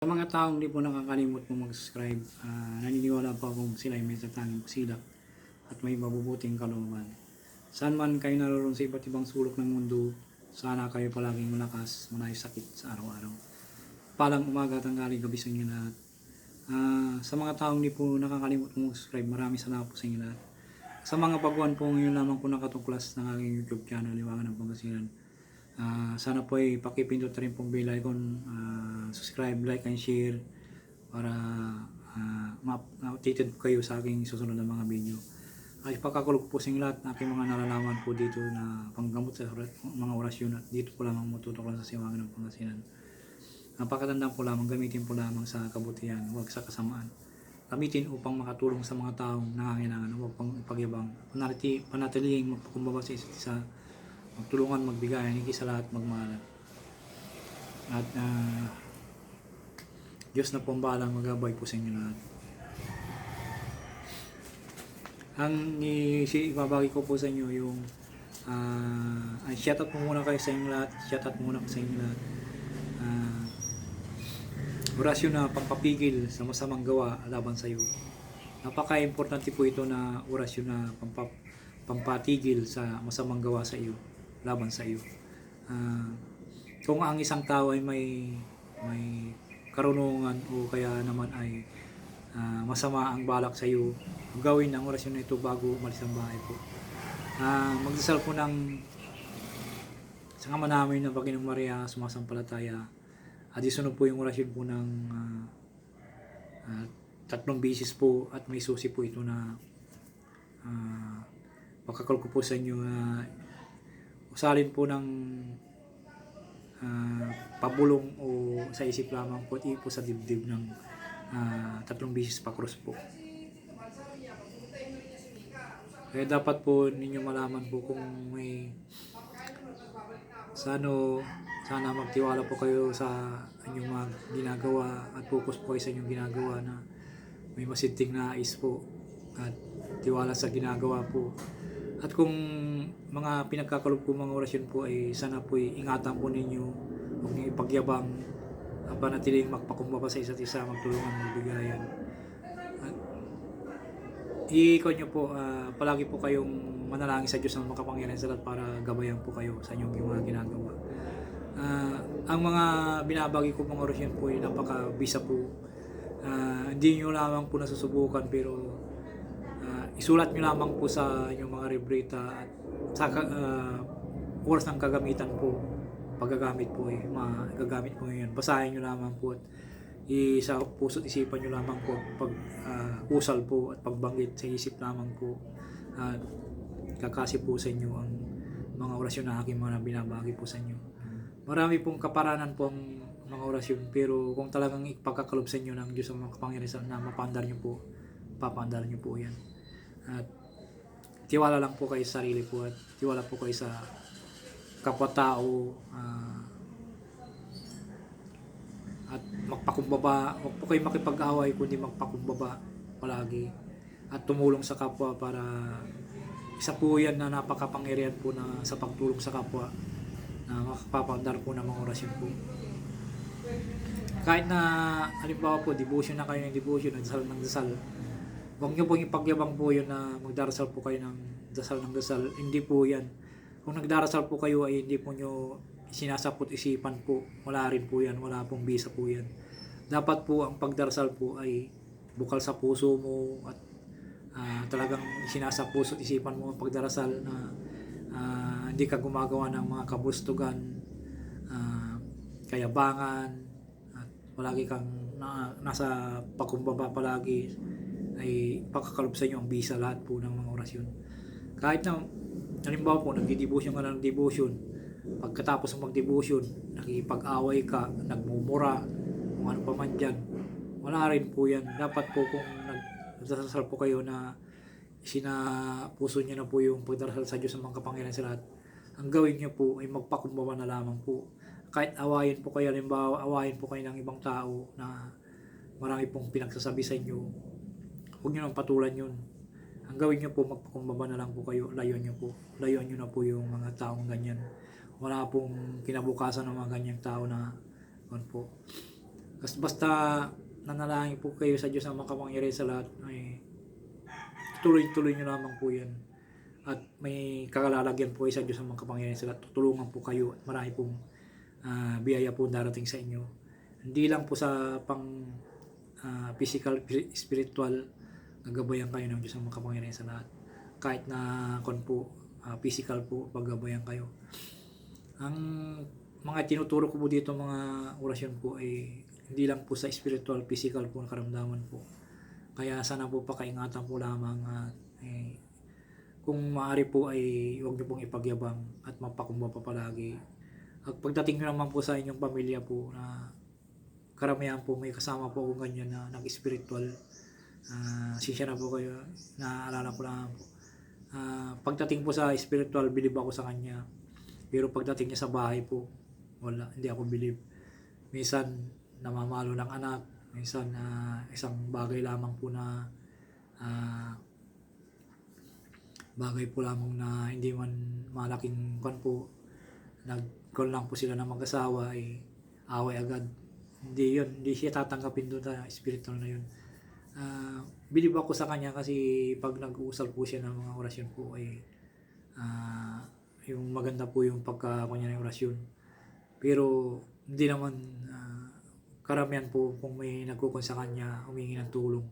Sa mga taong hindi po nakakalimot po mag-subscribe, ah, naniniwala po akong sila ay may tatanging silak at may mabubuting kalooban. Saan man kayo naroon sa iba't ibang sulok ng mundo, sana kayo palaging malakas, manay sakit sa araw-araw. Palang umaga, tanggali, gabi sa inyo lahat. Ah, sa mga taong hindi po nakakalimot po mag-subscribe, maraming salamat po sa inyo lahat. Sa mga baguhan po ngayon lamang po nakatuklas ng aking YouTube channel, Liwangan ng Pangasinan. Ah, sana po ay pakipindot rin pong bell icon, ah, subscribe, like, and share para uh, ma-updated kayo sa aking susunod na mga video. Ay pagkakulog po sa inyo lahat ng aking mga nalalaman po dito na panggamot sa mga orasyon at dito po lamang matutok lang sa siwangan ng Pangasinan. Napakatandaan po lamang, gamitin po lamang sa kabutihan, huwag sa kasamaan. Gamitin upang makatulong sa mga taong nangangailangan, huwag pang ipagyabang. Panatili, panatiling magpakumbaba sa isa't isa, magtulungan, magbigayan, higit sa lahat, magmahalan. At ah, Diyos na po ang bahalang magabay po sa inyo lahat. Ang ibabagi ko po sa inyo yung ah ang shoutout po muna kayo sa inyo lahat. Shoutout muna ko sa inyo lahat. Ah, orasyon na pampapigil sa masamang gawa laban sa iyo. Napaka-importante po ito na orasyon na pampap, pampatigil sa masamang gawa sa iyo, laban sa iyo. Ah, kung ang isang tao ay may may karunungan o kaya naman ay ah, masama ang balak sa iyo, gawin ang orasyon na ito bago umalis ang bahay po. Ah, magdasal po ng sa kama namin ng Panginoong Maria, sumasampalataya. At isunod po yung orasyon po ng ah, ah, tatlong bisis po at may susi po ito na uh, pakakal ko po sa inyo na usalin po ng ah, pabulong o sa isip lamang po at po sa dibdib ng ah, tatlong bisis pa cross po. Kaya dapat po ninyo malaman po kung may sana sana magtiwala po kayo sa inyong mga ginagawa at focus po kayo sa inyong ginagawa na may masinting nais po at tiwala sa ginagawa po. At kung mga pinagkakalob ko mga orasyon po ay sana po ingatan po ninyo huwag niyo ipagyabang at panatiling magpakumbaba sa isa't isa, magtulungan, magbigayan. At i-ikon nyo po, ah, palagi po kayong manalangin sa Diyos ng makapangyarihan sa lahat para gabayan po kayo sa inyong mga ginagawa. Ah, ang mga binabagi ko mga orasyon po ay napaka-bisa po. Ah, hindi nyo lamang po nasusubukan pero ah, isulat nyo lamang po sa inyong mga rebrita at sa ah, oras ng kagamitan po paggagamit po eh, magagamit po ngayon. Basahin nyo lamang po at i sa puso't isipan nyo lamang po pag ah, usal po at pagbanggit sa isip lamang po at kakasi po sa inyo ang mga orasyon na aking mga binabagi po sa inyo. Marami pong kaparanan po ang mga orasyon pero kung talagang ipagkakalob sa inyo ng Diyos ang mga kapangyarihan na mapandar nyo po, papandar nyo po yan. At tiwala lang po kayo sa sarili po at tiwala po kayo sa kapwa-tao ah, at magpakumbaba, huwag po kayo makipag-away kundi magpakumbaba palagi at tumulong sa kapwa para isa po yan na napakapangyarihan po na sa pagtulong sa kapwa na makapapandar po ng mga orasyon po. Kahit na halimbawa po, devotion na kayo ng devotion, nagdasal ng dasal, huwag niyo pong ipagyabang po yun na magdarasal po kayo ng dasal ng dasal. Hindi po yan. Kung nagdarasal po kayo ay hindi po nyo sinasapot isipan po. Wala rin po yan. Wala pong bisa po yan. Dapat po ang pagdarasal po ay bukal sa puso mo at ah, talagang sinasapuso isipan mo ang pagdarasal na ah, hindi ka gumagawa ng mga kabustugan, ah, kayabangan, at palagi kang na, nasa pakumbaba palagi ay pagkakalob sa inyo ang bisa lahat po ng mga orasyon. Kahit na, halimbawa po, nagdi-devotion ka na ng devotion, pagkatapos ng mag-devotion, nakipag-away ka, nagmumura, kung ano pa man dyan, wala rin po yan. Dapat po kung nagdasal po kayo na sinapuso niyo na po yung pagdarasal sa Diyos ng mga kapangyarihan sa lahat, ang gawin niyo po ay magpakumbaba na lamang po. Kahit awayin po kayo, halimbawa, awayin po kayo ng ibang tao na marami pong pinagsasabi sa inyo, huwag niyo nang patulan yun. Ang gawin niyo po, magpakumbaba na lang po kayo, layuan niyo po. Layuan niyo na po yung mga taong ganyan. Wala pong kinabukasan ng mga ganyang tao na, ano po, Bas- Basta nanalangin po kayo sa Diyos na makapangyarihan sa lahat ay tuloy-tuloy nyo lamang po yan. At may kakalalagyan po kayo sa Diyos na makapangyarihan sa lahat. Tutulungan po kayo at marami pong ah, biyaya po darating sa inyo. Hindi lang po sa pang ah, physical, spiritual, nagabayan kayo ng Diyos na makapangyarihan sa lahat. Kahit na kon po, ah, physical po, paggabayan kayo. Ang mga tinuturo ko po dito mga orasyon po ay hindi lang po sa spiritual, physical po karamdaman po. Kaya sana po pakaingatan po lamang at eh, kung maaari po ay huwag niyo pong ipagyabang at mapakumba pa palagi. At pagdating nyo naman po sa inyong pamilya po na karamihan po may kasama po akong ganyan na nag-spiritual. Uh, siya na po kayo, naaalala ko lang po. Ah, pagdating po sa spiritual, bilib ako sa kanya. Pero pagdating niya sa bahay po, wala, hindi ako bilib. Minsan, namamalo ng anak. Minsan, ah, isang bagay lamang po na ah, bagay po lamang na hindi man malaking kwan po. Nag-call lang po sila ng mag-asawa, eh, away agad. Hindi yun, hindi siya tatanggapin doon sa spiritual na yun. Ah, bilib ako sa kanya kasi pag nag-uusal po siya ng mga orasyon po ay ah, yung maganda po yung pagka kanya ng orasyon. Pero hindi naman ah, karamihan po kung may nagkukon sa kanya humingi ng tulong.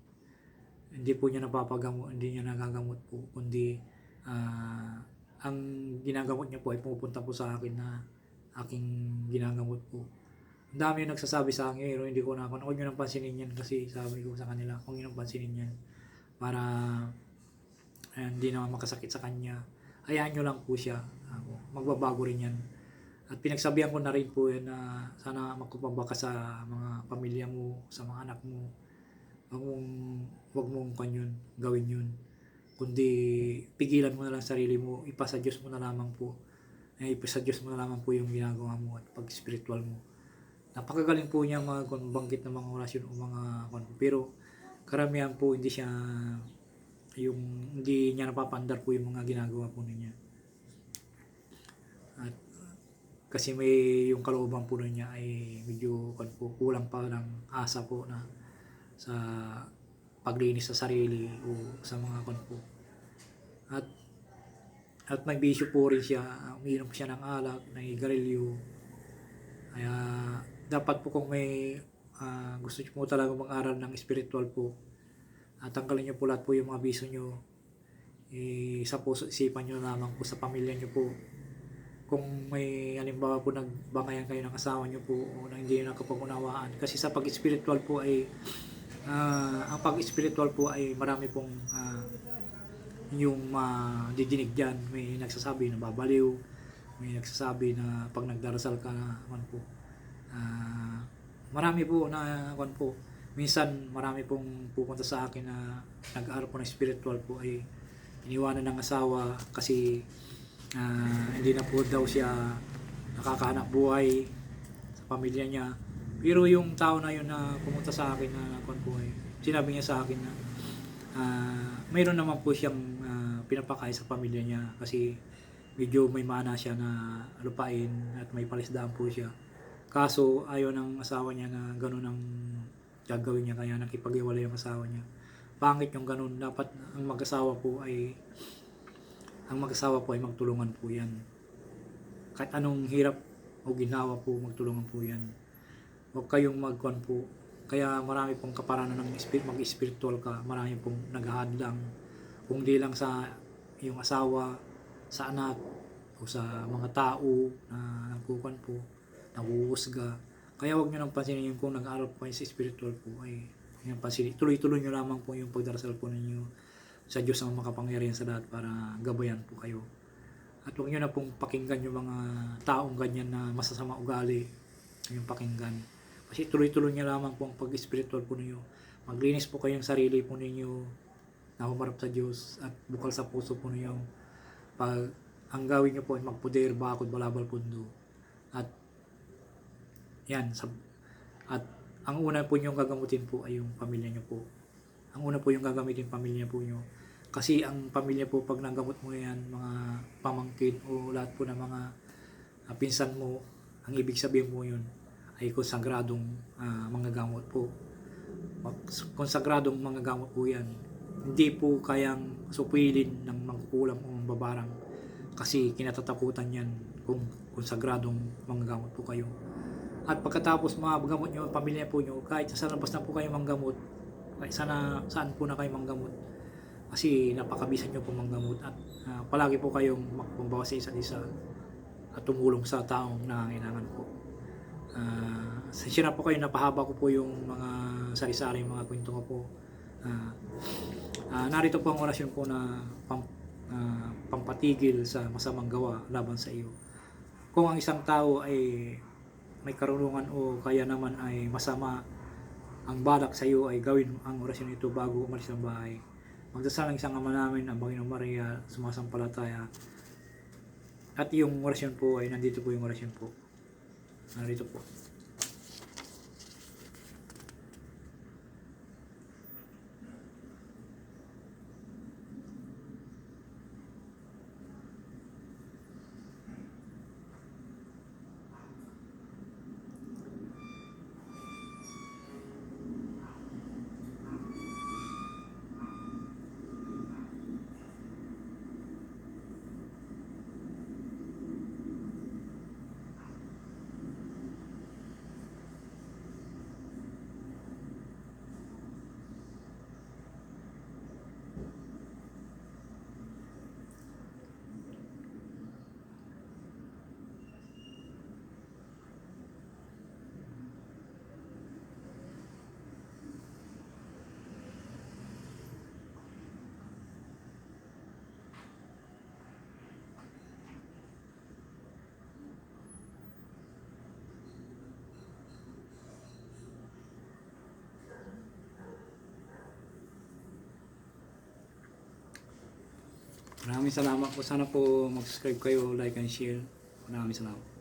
Hindi po niya napapagamot, hindi niya nagagamot po, kundi ah, ang ginagamot niya po ay pumupunta po sa akin na aking ginagamot po. Dami yung nagsasabi sa akin, pero hindi ko na, huwag nyo nang pansinin yan kasi sabi ko sa kanila, huwag nyo nang pansinin yan para hindi naman makasakit sa kanya. Hayaan nyo lang po siya. Ako, magbabago rin yan. At pinagsabihan ko na rin po yan na sana magkupamba ka sa mga pamilya mo, sa mga anak mo. Huwag mong, huwag mong kan yun, gawin yun. Kundi pigilan mo na lang sarili mo, ipasa Diyos mo na lamang po. Eh, ipasa Diyos mo na lamang po yung ginagawa mo at pag-spiritual mo. Napakagaling po niya mga kung banggit ng mga orasyon o mga kung pero karamihan po hindi siya yung hindi niya napapandar po yung mga ginagawa po niya. At kasi may yung kalooban po niya ay medyo kan po, kulang pa ng asa po na sa paglinis sa sarili o sa mga kan po. At at may bisyo po rin siya, umiinom siya ng alak, nangigarilyo. Kaya dapat po kung may ah, gusto niyo po talaga mag-aral ng spiritual po, at tanggalin niyo po lahat po yung mga biso niyo. Eh, sa puso isipan niyo lamang po sa pamilya niyo po. Kung may halimbawa po nagbangayan kayo ng asawa niyo po o na hindi niyo nakapag-unawaan. Kasi sa pag-spiritual po ay ah, ang pag-spiritual po ay marami pong ah, yung madidinig dyan. May nagsasabi na babaliw. May nagsasabi na pag nagdarasal ka man po. Ah, marami po na kwan po. Minsan marami pong pupunta sa akin na nag-aaral po ng spiritual po ay iniwanan ng asawa kasi ah, hindi na po daw siya nakakahanap buhay sa pamilya niya. Pero yung tao na yun na pumunta sa akin na kwan po ay sinabi niya sa akin na ah, mayroon naman po siyang ah, pinapakain sa pamilya niya kasi medyo may mana siya na lupain at may palisdaan po siya. Kaso ayaw ng asawa niya na ganun ang gagawin niya kaya nakipag-iwalay yung asawa niya. Pangit yung ganun. Dapat ang mag-asawa po ay ang mag-asawa po ay magtulungan po yan. Kahit anong hirap o ginawa po, magtulungan po yan. Huwag kayong magkuhan po. Kaya marami pong kaparanan ng spirit, mag-spiritual ka. Marami pong naghahadlang. Kung di lang sa yung asawa, sa anak, o sa mga tao na nagkukan po, nahuhusga. Kaya huwag nyo nang pansinin yung kung nag-aaral po kayo sa spiritual po ay nang pansinin. Tuloy-tuloy nyo lamang po yung pagdarasal po ninyo sa Diyos na makapangyarihan sa lahat para gabayan po kayo. At huwag nyo na pong pakinggan yung mga taong ganyan na masasama ugali yung pakinggan. Kasi tuloy-tuloy nyo lamang po ang pag-spiritual po ninyo. Maglinis po kayong sarili po ninyo na humarap sa Diyos at bukal sa puso po ninyo. Pag ang gawin nyo po ay magpuder, bakod, balabal, pundo. At yan. At ang una po nyo gagamutin po ay yung pamilya nyo po. Ang una po yung gagamitin pamilya po nyo. Kasi ang pamilya po pag nagamot mo yan, mga pamangkin o lahat po ng mga ah, pinsan mo, ang ibig sabihin mo yun ay konsagradong ah, mga gamot po. Konsagradong mga gamot po yan. Hindi po kayang supilin ng mangkukulam o mambabarang kasi kinatatakutan yan kung konsagradong mga gamot po kayo. At pagkatapos mga gamot nyo, pamilya po nyo, kahit sa labas na po kayo manggamot, kahit sana, saan po na kayo manggamot, kasi napakabisan nyo po manggamot at ah, palagi po kayong magpambawa sa isa't isa at tumulong sa taong nangangailangan po. Uh, na po kayo, napahaba ko po yung mga sari-sari, mga kwento ko po. Ah, ah, narito po ang orasyon po na pam, ah, pampatigil sa masamang gawa laban sa iyo. Kung ang isang tao ay may karunungan o kaya naman ay masama ang balak sa iyo ay gawin ang orasyon ito bago umalis ng bahay. Magdasal ang isang ama namin, ang Panginoong Maria, sumasampalataya. At yung orasyon po ay nandito po yung orasyon po. Narito po. Maraming salamat po. Sana po mag-subscribe kayo, like and share. Maraming salamat.